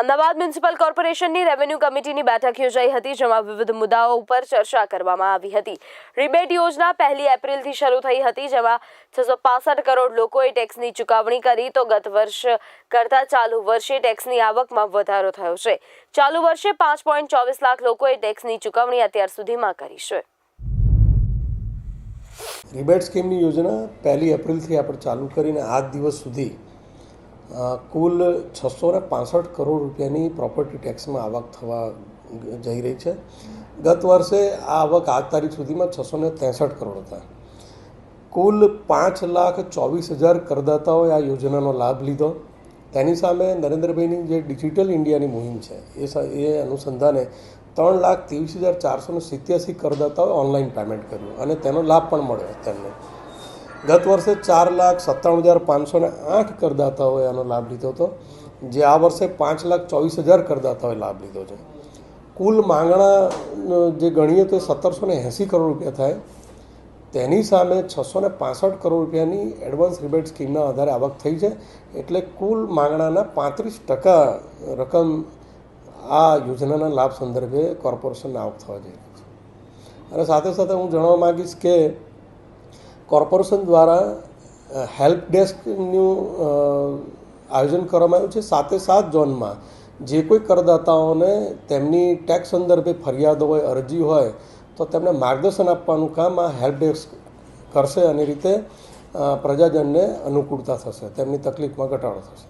Ahmedabad municipal કોર્પોરેશનની revenue કમિટીની બેઠક યોજાઈ હતી, જેમાં વિવિધ મુદ્દાઓ ઉપર ચર્ચા કરવામાં આવી હતી. રિબેટ યોજના પહેલી એપ્રિલથી શરૂ થઈ હતી, જેમાં છસો કરોડ લોકોએ ટેક્સની ચુકવણી કરી, તો ગત વર્ષ કરતાં ચાલુ વર્ષે ટેક્સની આવકમાં વધારો થયો છે. ચાલુ વર્ષે પાંચ પોઈન્ટ ચોવીસ લાખ લોકોએ ટેક્સની ચુકવણી અત્યાર સુધીમાં કરી છે. રિબેટ સ્કીમની યોજના પહેલી એપ્રિલથી આપણે ચાલુ કરીને આજ દિવસ સુધી કુલ છસો ને પાસઠ કરોડ રૂપિયાની પ્રોપર્ટી ટેક્સમાં આવક થવા જઈ રહી છે. ગત વર્ષે આ આવક આજ તારીખ સુધીમાં છસો ને ત્રેસઠ કરોડ હતા. કુલ પાંચ લાખ ચોવીસ હજાર કરદાતાઓએ આ યોજનાનો લાભ લીધો. તેની સામે નરેન્દ્રભાઈની જે ડિજિટલ ઇન્ડિયાની મુહિમ છે, એ એ અનુસંધાને ત્રણ લાખ ત્રેવીસ હજાર ચારસો ને સિત્યાસી કરદાતાઓએ ઓનલાઈન પેમેન્ટ કર્યું અને તેનો લાભ પણ મળ્યો તેમને. ગત વર્ષે ચાર લાખ સત્તાણું હજાર પાંચસો ને આઠ કરદાતાઓએ આનો લાભ લીધો હતો, જે આ વર્ષે પાંચ લાખ ચોવીસ હજાર કરદાતાઓએ લાભ લીધો છે. કુલ માંગણા જે ગણીએ તો સત્તરસો ને એંસી કરોડ રૂપિયા થાય. તેની સામે છસો ને પાસઠ કરોડ રૂપિયાની એડવાન્સ રિબેટ સ્કીમના આધારે આવક થઈ છે, એટલે કુલ માંગણાના પાંત્રીસ ટકા રકમ આ યોજનાના લાભ સંદર્ભે કોર્પોરેશનને આવક થવા જઈ રહી છે. અને સાથે સાથે હું જણાવવા માગીશ કે કોર્પોરેશન દ્વારા હેલ્પ ડેસ્કનું આયોજન કરવામાં આવ્યું છે. સાતે સાત ઝોનમાં જે કોઈ કરદાતાઓને તેમની ટેક્સ સંદર્ભે ફરિયાદો હોય, અરજી હોય, તો તેમને માર્ગદર્શન આપવાનું કામ આ હેલ્પ ડેસ્ક કરશે. અને રીતે પ્રજાજનને અનુકૂળતા થશે. તેમની તકલીફમાં ઘટાડો થશે.